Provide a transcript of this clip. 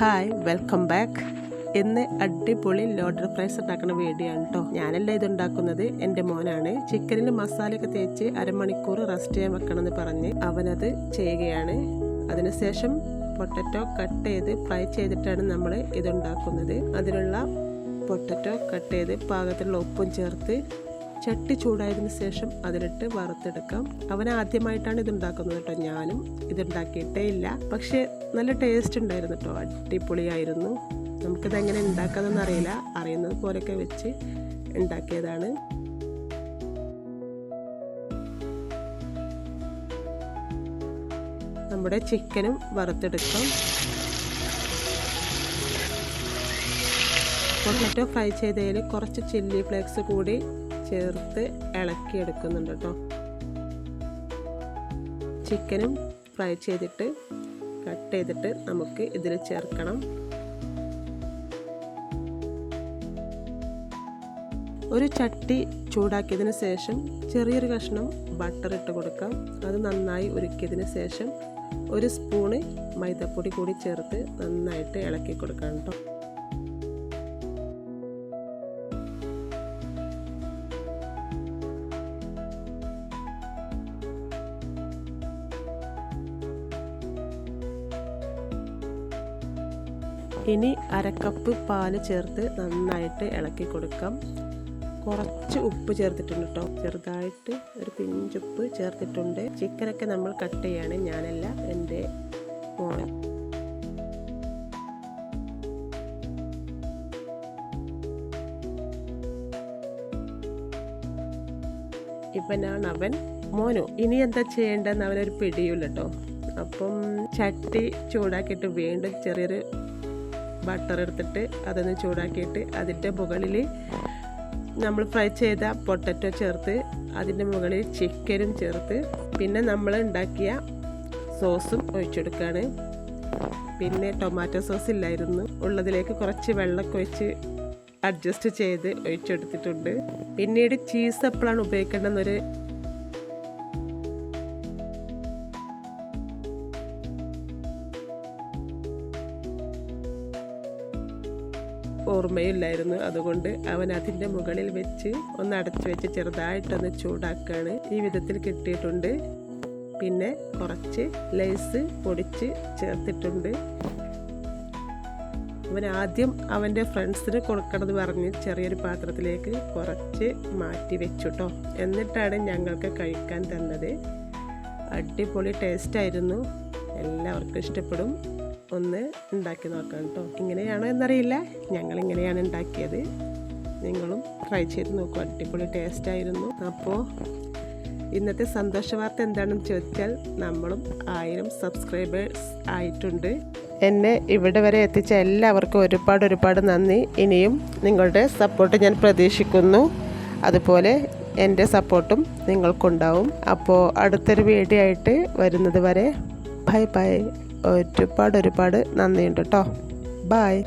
Hi welcome back. ഇന്ന് അടിപൊളി loaded fries ഉണ്ടാക്കുന്ന വീഡിയോ ആണ് കേട്ടോ ഞാനല്ല ഇത് ഉണ്ടാക്കുന്നത്? എന്റെ മോനാണ്. ചിക്കനിൽ മസാലയൊക്കെ തേച്ച് അരമണിക്കൂർ റെസ്റ്റ് ചെയ്യാൻ വെക്കണം എന്ന് പറഞ്ഞ് അവനത് ചെയ്യുകയാണ്. അതിനുശേഷം പൊട്ടറ്റോ കട്ട് ചെയ്ത് ഫ്രൈ ചെയ്തിട്ടാണ് നമ്മൾ ഇതുണ്ടാക്കുന്നത് അതിനുള്ള പൊട്ടറ്റോ കട്ട് ചെയ്ത് പാകത്തിലുള്ള ഉപ്പും ചേർത്ത് ചട്ടി ചൂടായതിന് ശേഷം അതിലിട്ട് വറുത്തെടുക്കാം. അവൻ ആദ്യമായിട്ടാണ് ഇതുണ്ടാക്കുന്നത് കേട്ടോ. ഞാനും ഇതുണ്ടാക്കിയിട്ടേ ഇല്ല. പക്ഷേ നല്ല ടേസ്റ്റ് ഉണ്ടായിരുന്നു കേട്ടോ. അടിപൊളിയായിരുന്നു. നമുക്കിത് എങ്ങനെ ഉണ്ടാക്കാമെന്ന് അറിയില്ല. അറിയുന്നത് പോലെയൊക്കെ വെച്ച് ഉണ്ടാക്കിയതാണ്. നമ്മുടെ ചിക്കനും വറുത്തെടുക്കാം. പൊട്ടറ്റോ ഫ്രൈ ചെയ്തതിൽ കുറച്ച് ചില്ലി ഫ്ലേക്സ് കൂടി ചേർത്ത് ഇളക്കി എടുക്കുന്നുണ്ട് കേട്ടോ. ചിക്കനും ഫ്രൈ ചെയ്തിട്ട് കട്ട് ചെയ്തിട്ട് നമുക്ക് ഇതിൽ ചേർക്കണം. ഒരു ചട്ടി ചൂടാക്കിയതിന് ശേഷം ചെറിയൊരു കഷ്ണം ബട്ടർ ഇട്ട് കൊടുക്കാം. അത് നന്നായി ഉരുക്കിയതിന് ശേഷം ഒരു സ്പൂണ് മൈദപ്പൊടി കൂടി ചേർത്ത് നന്നായിട്ട് ഇളക്കി കൊടുക്കാം കേട്ടോ. ഇനി അരക്കപ്പ് പാൽ ചേർത്ത് നന്നായിട്ട് ഇളക്കി കൊടുക്കാം. കുറച്ച് ഉപ്പ് ചേർത്തിട്ടുണ്ട് കേട്ടോ ചെറുതായിട്ട് ഒരു പിഞ്ചുപ്പ് ചേർത്തിട്ടുണ്ട്. ചിക്കനൊക്കെ നമ്മൾ കട്ട് ചെയ്യാണ്. ഞാനല്ല എന്റെ മോൻ. ഇവനാണ് അവൻ മോനു. ഇനി എന്താ ചെയ്യേണ്ടതെന്ന് അവനൊരു പിടിയില്ല കേട്ടോ അപ്പം ചട്ടി ചൂടാക്കിയിട്ട് വീണ്ടും ചെറിയൊരു ബട്ടർ എടുത്തിട്ട് അതൊന്ന് ചൂടാക്കിയിട്ട് അതിന്റെ മുകളിൽ നമ്മൾ ഫ്രൈ ചെയ്ത പൊട്ടറ്റോ ചേർത്ത് അതിന്റെ മുകളിൽ ചിക്കനും ചേർത്ത് പിന്നെ നമ്മൾ ഉണ്ടാക്കിയ സോസും ഒഴിച്ചെടുക്കുകയാണ്. പിന്നെ ടൊമാറ്റോ സോസ് ഇല്ലായിരുന്നു. ഉള്ളതിലേക്ക് കുറച്ച് വെള്ളമൊക്കെ ഒഴിച്ച് അഡ്ജസ്റ്റ് ചെയ്ത് ഒഴിച്ചെടുത്തിട്ടുണ്ട്. പിന്നീട് ചീസ് എപ്പോഴാണ് ഉപയോഗിക്കേണ്ടതെന്നൊരു ഓർമ്മയില്ലായിരുന്നു. അതുകൊണ്ട് അവൻ അതിന്റെ മുകളിൽ വെച്ച് ഒന്ന് അടച്ചു വെച്ച് ചെറുതായിട്ടൊന്ന് ചൂടാക്കുകയാണ് ഈ വിധത്തിൽ കിട്ടിയിട്ടുണ്ട്. പിന്നെ കുറച്ച് ലേസ് പൊടിച്ച് ചേർത്തിട്ടുണ്ട്. അവൻ ആദ്യം അവന്റെ ഫ്രണ്ട്സിന് കൊടുക്കണമെന്ന് പറഞ്ഞ് ചെറിയൊരു പാത്രത്തിലേക്ക് കുറച്ച് മാറ്റി വെച്ചുട്ടോ. എന്നിട്ടാണ് ഞങ്ങൾക്ക് കഴിക്കാൻ തന്നത്. അടിപൊളി ടേസ്റ്റായിരുന്നു എല്ലാവർക്കും ഇഷ്ടപ്പെടും. ഒന്ന് ഉണ്ടാക്കി നോക്കാം കേട്ടോ ഇങ്ങനെയാണോ എന്നറിയില്ല. ഞങ്ങൾ ഇങ്ങനെയാണ് ഉണ്ടാക്കിയത്. നിങ്ങളും ട്രൈ ചെയ്ത് നോക്കുക അടിപൊളി ടേസ്റ്റ് ആയിരുന്നു. അപ്പോൾ ഇന്നത്തെ സന്തോഷ വാർത്ത എന്താണെന്ന് ചോദിച്ചാൽ നമ്മളും ആയിരം സബ്സ്ക്രൈബേഴ്സ് ആയിട്ടുണ്ട്. എന്നെ ഇവിടെ വരെ എത്തിച്ച എല്ലാവർക്കും ഒരുപാട് ഒരുപാട് നന്ദി. ഇനിയും നിങ്ങളുടെ സപ്പോർട്ട് ഞാൻ പ്രതീക്ഷിക്കുന്നു. അതുപോലെ എന്റെ സപ്പോർട്ടും നിങ്ങൾക്കുണ്ടാവും. അപ്പോൾ അടുത്തൊരു വീഡിയോ ആയിട്ട് വരുന്നത് വരെ ബൈ ബൈ. ഒരുപാട് ഒരുപാട് നന്ദിയുണ്ട് കേട്ടോ. ബായ്